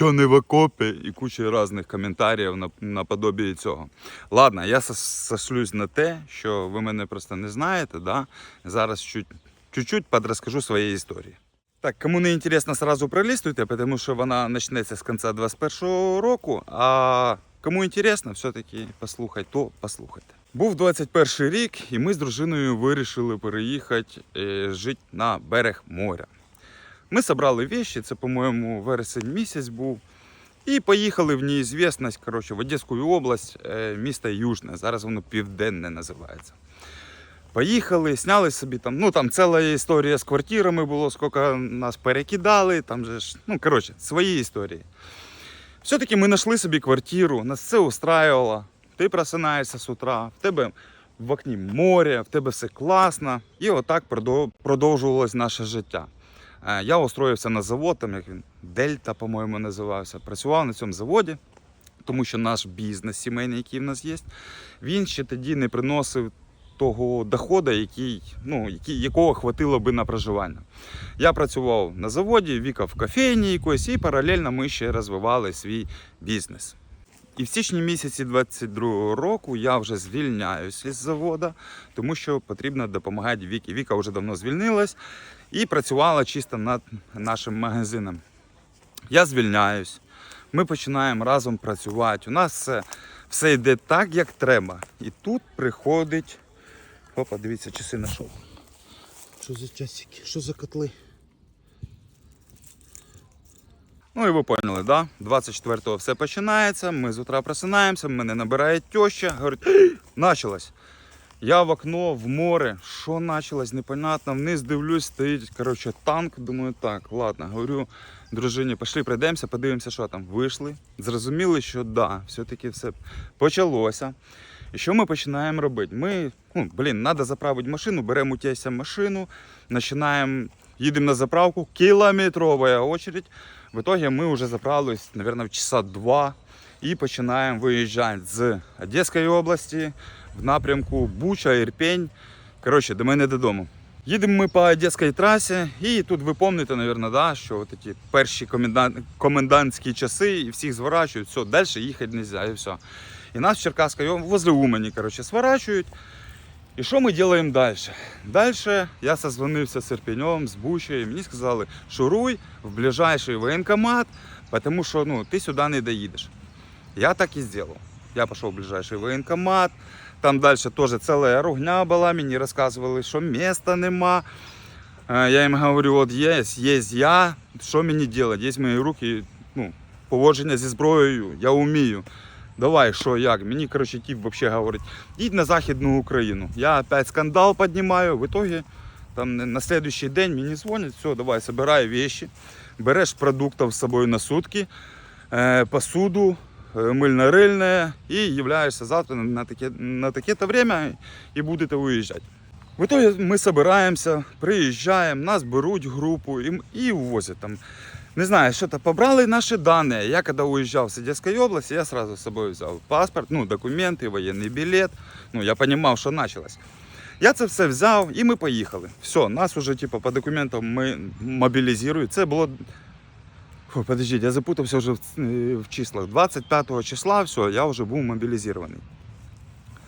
чо не в окопі і куча різних коментарів на, цього. Ладно, я сошлюсь на те, що ви мене просто не знаєте. Да? Зараз чуть, чуть-чуть подрозкажу свої історії. Так, кому не інтересно, сразу пролистуйте, тому що вона почнеться з кінця 21-го року. А кому інтересно, все-таки послухати, то послухайте. Був 21 рік, і ми з дружиною вирішили переїхати е, жити на берег моря. Ми зібрали вещи, це, по-моєму, вересень місяць був. І поїхали в неізвісність, коротше, в Одеську область, е, місто Южне. Зараз воно південне називається. Поїхали, сняли собі там. Ну там ціла історія з квартирами було, скільки нас перекидали. Там же ж, ну коротше, свої історії. Все-таки ми знайшли собі квартиру, нас все устраювало. Ти просинаєшся з утра, в тебе в окні море, в тебе все класно. І отак продов- продовжувалось наше життя. Е, Я устроївся на завод, там як він Дельта, по-моєму, називався. Працював на цьому заводі, тому що наш бізнес сімейний, який в нас є, він ще тоді не приносив того доходу, який, ну, який, якого хватило би на проживання. Я працював на заводі, Віка в кофейні якоїсь, і паралельно ми ще розвивали свій бізнес. І в січні місяці 22-го року я вже звільняюся із заводу, тому що потрібно допомагати Вікі. Віка вже давно звільнилась і працювала чисто над нашим магазином. Я звільняюсь, ми починаємо разом працювати. У нас все, все йде так, як треба. І тут приходить. Опа, дивіться, часи знайшов. Що за часики? Що за котли? Ну і ви поняли, да? 24-го все починається. Ми з утра просинаємося, мене набирає теща, говорить, началось. Я в окно, в море. Що началось, непонятно. Вниз дивлюсь, стоїть коротше, танк. Думаю, так, ладно. Говорю дружині, пішли, пройдемося, подивимося, що там. Вийшли. Зрозуміли, що да, все-таки все почалося. І що ми починаємо робити? Ми, ну, блін, треба заправити машину, беремо у машину, починаємо, їдемо на заправку, кілометрова очередь. В итоге ми вже заправились, мабуть, в часа два і починаємо виїжджати з Одеської області в напрямку Буча, Ірпень. Коротше, до мене додому. Їдемо ми по Одеській трасі, і тут ви пам'ятаєте, мабуть, да, що ті перші комендан... комендантські часи і всіх зворачують, все, далі їхати не можна, і все. І нас в Черкаській возле Умані, коротше, сворачують. І що ми робимо далі? Далі я созвонився з Ірпенем, з Бучею, мені сказали, шуруй в ближайший воєнкомат, тому що ну, ти сюди не доїдеш. Я так і зробив. Я пішов в ближайший воєнкомат, там далі теж ціла ругня була, мені розказували, що міста нема. Е, Я їм говорю, от є, є я, що мені робити? Є мої руки, ну, поводження зі зброєю, я вмію. Давай, що, як? Мені, коротше, тіп взагалі говорить, їдь на Західну Україну. Я опять скандал піднімаю, в итоге там на на следующий день мені дзвонять, все, давай, собирай вещи, береш продуктів з собою на сутки, е, посуду, е, мильно-рильне і являєшся завтра на таке, на таке-то время і будете виїжджати. В итоге ми збираємося, приїжджаємо, нас беруть групу і, і увозять там. Не знаю, що то побрали наші дані. Я коли уїжджав з Одеської області, я сразу з собою взяв паспорт, ну, документи, воєнний білет. Ну, я розумів, що почалось. Я це все взяв і ми поїхали. Все, нас уже типу, по документам ми мобілізують. Це було. Фу, подождіть, я запутався вже в, в числах. 25 числа, все, я вже був мобілізований.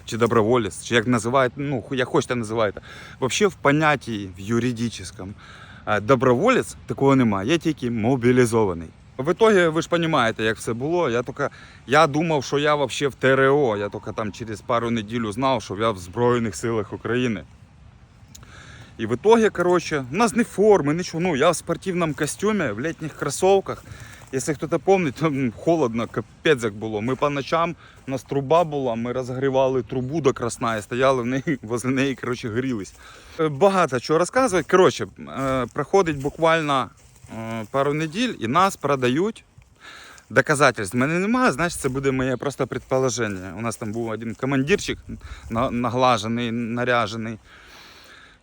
Чи доброволець, чи як називають, ну, як хочете називайте. Взагалі в понятті в юридичному е, доброволець такого немає, Я тільки мобілізований. В итоге, ви ж розумієте, як все було. Я тільки, я думав, що я взагалі в ТРО. Я тільки там через пару неділю знав, що я в Збройних силах України. І в итоге, короче, у нас не форми, нічого. Ну, я в спортивному костюмі, в літніх кросовках. Якщо хтось пам'ятає, то холодно, капець як було. Ми по ночам, у нас труба була, ми розгрівали трубу до красна стояли в неї, возле неї, коротше, грілись. Е, Багато чого розказувати. Коротше, е, проходить буквально е, пару неділь і нас продають. Доказательств в мене немає, значить це буде моє просто предположення. У нас там був один командирчик наглажений, наряжений.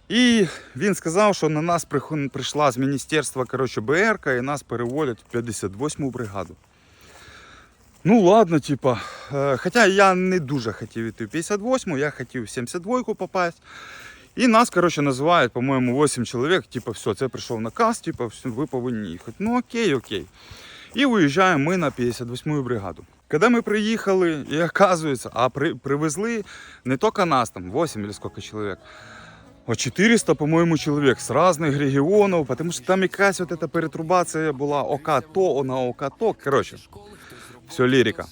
І він сказав, що на нас прийшла з міністерства коротше, БРК і нас переводять в 58-му бригаду. Ну ладно, типа. Е, Хоча я не дуже хотів іти в 58-му, я хотів в 72-ку попасть. І нас, коротше, називають, по-моєму, 8 чоловік, типа, все, це прийшов наказ, типа, ви повинні їхати. Ну окей, окей. І виїжджаємо ми на 58-ю бригаду. Коли ми приїхали, і оказується, а при, привезли не тільки нас, там 8 или сколько чоловік, а 400, по-моєму, чоловік з різних регіонів, тому що там якась от эта перетрубація була ОК-то, на ОК-то. Коротше, все лірика.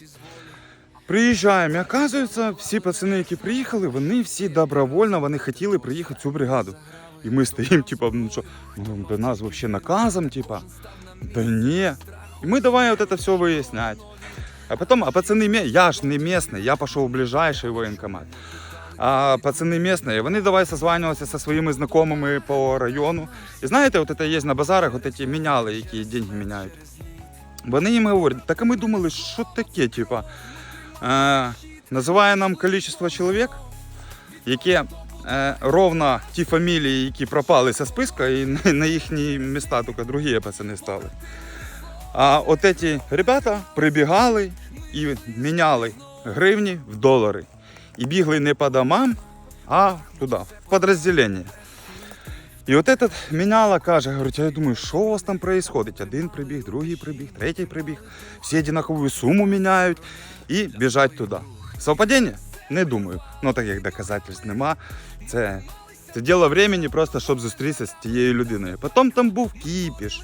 Приїжджаємо, і оказується, всі пацани, які приїхали, вони всі добровольно вони хотіли приїхати в цю бригаду. І ми стоїмо, типа, ну що, ну, до нас взагалі наказом, типа, да ні. І ми давай вот это все виясняти. А потом, а пацани, я ж не місний, я пішов в ближайший воєнкомат. А пацани місні, вони давай созванювалися зі своїми знайомими по району. І знаєте, от це є на базарах, от ці міняли, які деньги міняють. Вони їм говорять, так а ми думали, що таке, типа, е, називає нам кількість чоловік, яке е, ровно ті фамілії, які пропали зі списка, і на їхні міста тільки другі пацани стали. А от ці ребята прибігали і міняли гривні в долари. І бігли не по домам, а туди, в підрозділення. І от этот міняла каже, говорить, я думаю, що у вас там відбувається? Один прибіг, другий прибіг, третій прибіг. Всі однакову суму міняють і біжать туди. Совпадіння? Не думаю. Ну так як доказательств нема. Це, це діло времени просто, щоб зустрітися з тією людиною. Потім там був кіпіш.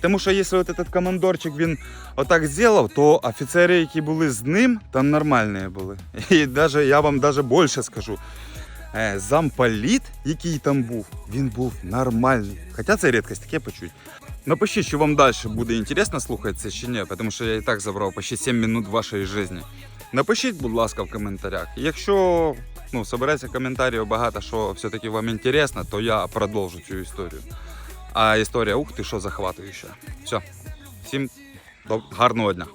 Тому що якщо от этот командорчик він отак зробив, то офіцери, які були з ним, там нормальні були. І даже, я вам даже більше скажу. е, Замполіт, який там був, він був нормальний. Хоча це рідкість, таке почуть. Напишіть, що вам далі буде інтересно слухати це чи ні, тому що я і так забрав почти 7 минут вашої житті. Напишіть, будь ласка, в коментарях. Якщо ну, собереться коментарів багато, що все-таки вам інтересно, то я продовжу цю історію. А історія, ух ти, що захватуюча. Все. Всім гарного дня.